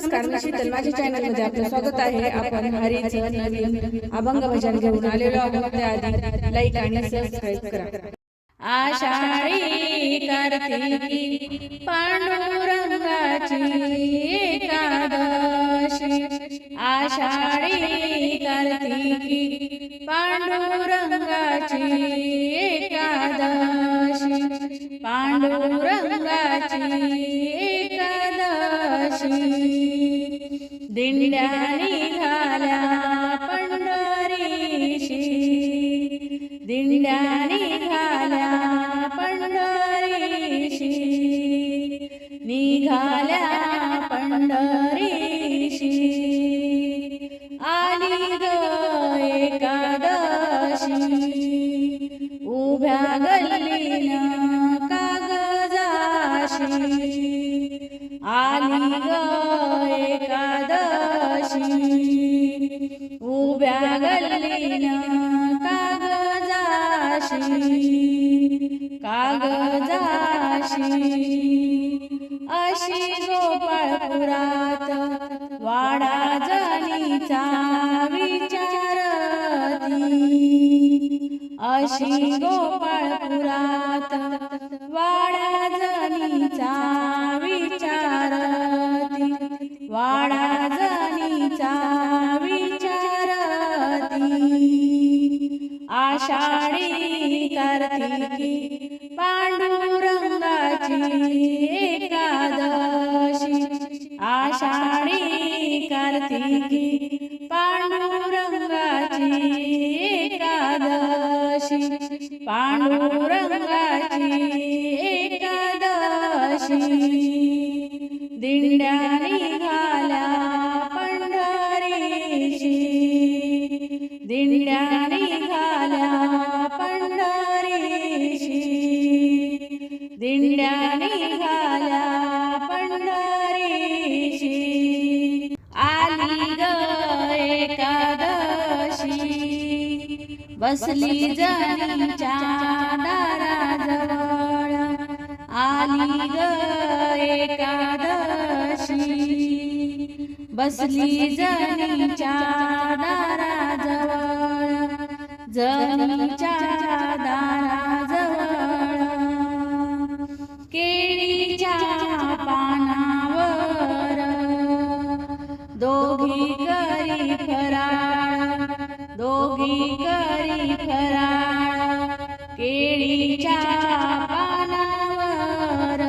नमस्कार मी शीतल माझ्या चॅनलमध्ये आपलं स्वागत आहे. आपण हरीचं नवीन अभंग भजन घेऊन आलेलो आहोत. त्याआधी लाईक आणि सबस्क्राईब करा. आषाढी कार्तिकी पांडुरंगाची एकादशी. आषाढी कार्तिकी पांडुरंगाची एकादशी. पांडुरंगाची दिंड्या निघाल्या पंढरीशी. दिंड्या निघाल्या पंढरीशी. निघाल्या पंढरीशी. आली ग एकादशी उभ्या गल्लीनं कागजाशी कागजाशी. अशी गोपाळपुरात वाडा जनीचा विचारती. अशी गोपाळपुरात आषाढी कार्तिकी बसली जनीच्या दाराजवळ. आली ग एकादशी. बसली जनीच्या दाराजवळ. जनीच्या दाराजवळ. केळीच्या पानावर. दोघी करी फराळ दोघी करी फराळ केळीच्या पानावर.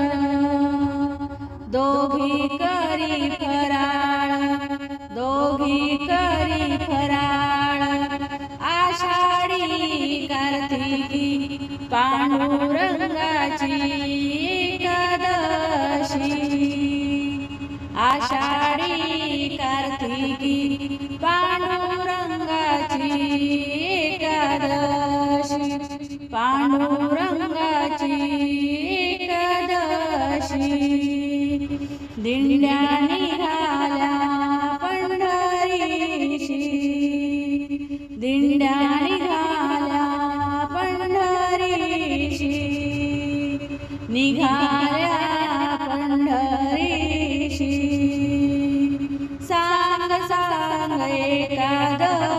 दोघी करी फराळ. दोघी करी फराळ. आषाढी कार्तिकी पांडुरंगाची एकादशी. आषाढी कार्तिकी पांडुरंगाची एकादशी पांडुरंगाची एकादशी दिंड्या निघाल्या पंढरीशी दिंड्या निघाल्या पंढरीशी निघाल्या पंढरीशी सांग सांग एकादशी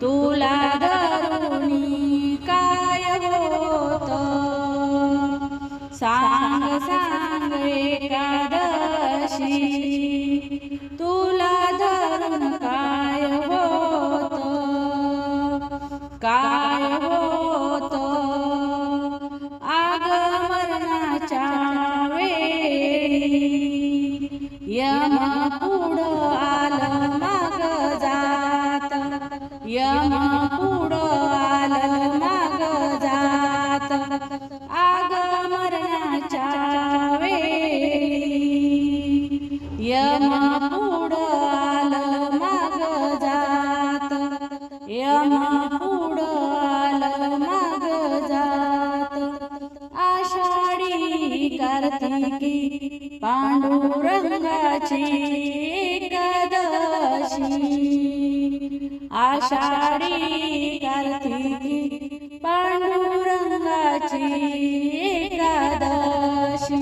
तुला धरुणी काय होत? सांग सांग एकादशी. तुला धरून काय होत? काय यम पुढं आलं माग जात आगमरणाच्या वेळी यम पुढं आलं माग जात यम पुढं आलं माग जात आषाढी कार्तिकी पांडुरंगाची आषाढी कार्तिकी पांडुरंगाची एकादशी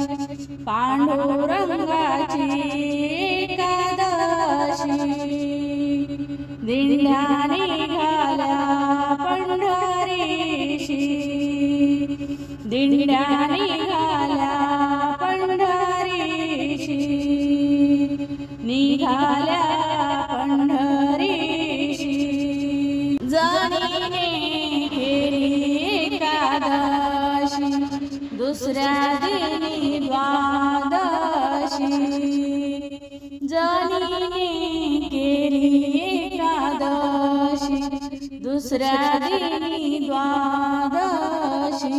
पांडुरंगाची एकादशी. दिंड्याने घाल्या पंढरीशी दिंड्याने जणीने केली कादाशी दुसऱ्या दिनी द्वादशी. जणीने केली कादाशी दुसऱ्या दिनी द्वादशी.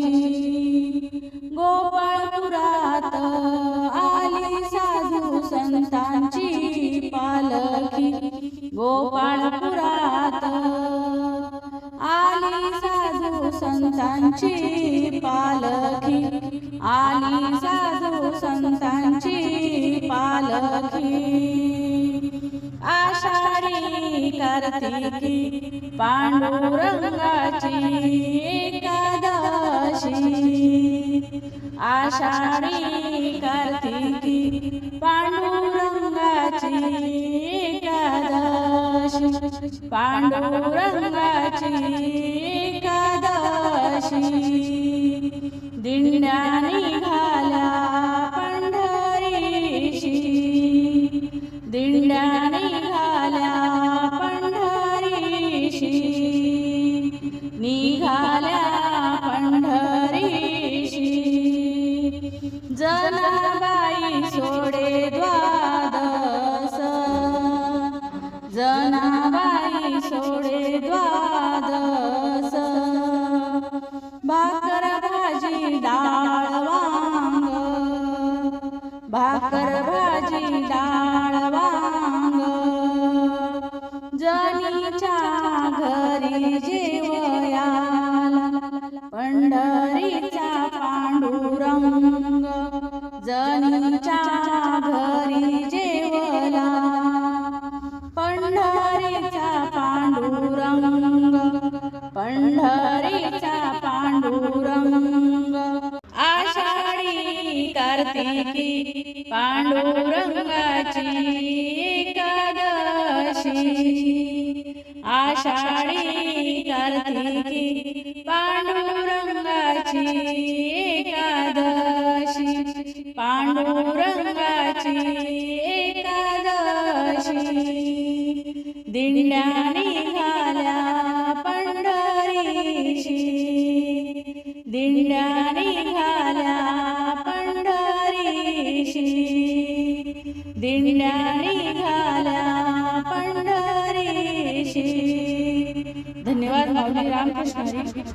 गोपाळपुरात आली साधू संतांची पालखी. गोपाळ संतांची पालखी. आली साधू संतांची पालखी. आषाढी कार्तिकी पांडुरंगाची एकादशी. आषाढी कार्तिकी पांडुरंगाची एकादशी. पांडुरंगाची पंढरीचा पांडुरंग. आषाढी कार्तिकी पांडुरंगाची एकादशी. आषाढी कार्तिकी पांडुरंगाची दिंड्या निघाल्या पंढरीशी दिंड्या निघाल्या पंढरीशी धन्यवाद माऊली रामकृष्ण.